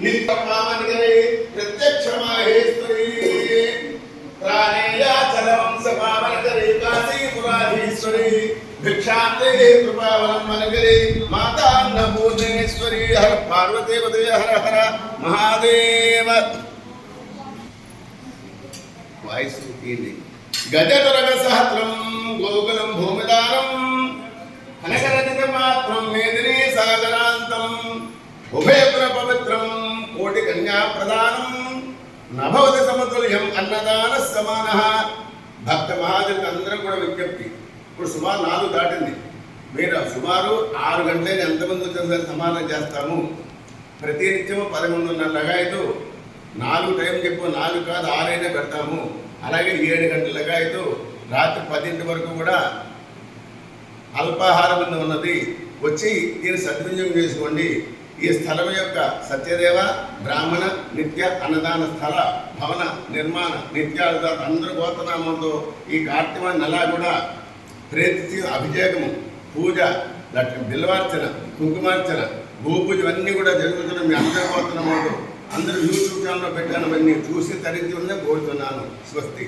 नित्य पावनकरे प्रत्यक्षमाहे स्तुये प्राणेया चलवंस पावनकरे काशीपुराधीश्वरी भिक्षान्ते कृपावलं मनकरे माता अन्नपूर्णेश्वरी हर पार्वती पदे हर हर महादेव। वाइस तीन गजतरग सहस्रम गोकुलम भूमिदानम अनकरजित मात्रम मेदिनी सागरांतम उभय కోటి కన్యా ప్రదానం. నభవతి సమతుల్యం అన్నదాన సమాన. భక్త మహాజన్ అందరం కూడా విజ్ఞప్తి. ఇప్పుడు సుమారు నాలుగు దాటింది. మీరు సుమారు ఆరు గంటలైన ఎంతమంది వచ్చిన సమానం చేస్తాము? ప్రతినిత్యము పదకొండున్నర లగాయతు నాలుగు టైం చెప్పు నాలుగు కాదు ఆరైనా పెడతాము అలాగే ఏడు గంటల లగాయతు రాత్రి పదింటి వరకు కూడా అల్పాహారం ఉన్నది. వచ్చి దీన్ని సద్వినియోగం చేసుకోండి. ఈ స్థలం యొక్క సత్యదేవ బ్రాహ్మణ నిత్య అన్నదాన స్థల భవన నిర్మాణ నిత్యాలు అందరూ గోతనామంతో ఈ కార్తీక నెల కూడా ప్రేతి అభిషేకము పూజ బిల్వార్చన కుంకుమార్చన భూపూజ అన్నీ కూడా జరుగుతున్న మీ అందరూ గోతనామంతో అందరూ యూట్యూబ్ ఛానల్లో పెట్టాను. అవన్నీ చూసి తరించి ఉందని కోరుతున్నాను స్వస్తి.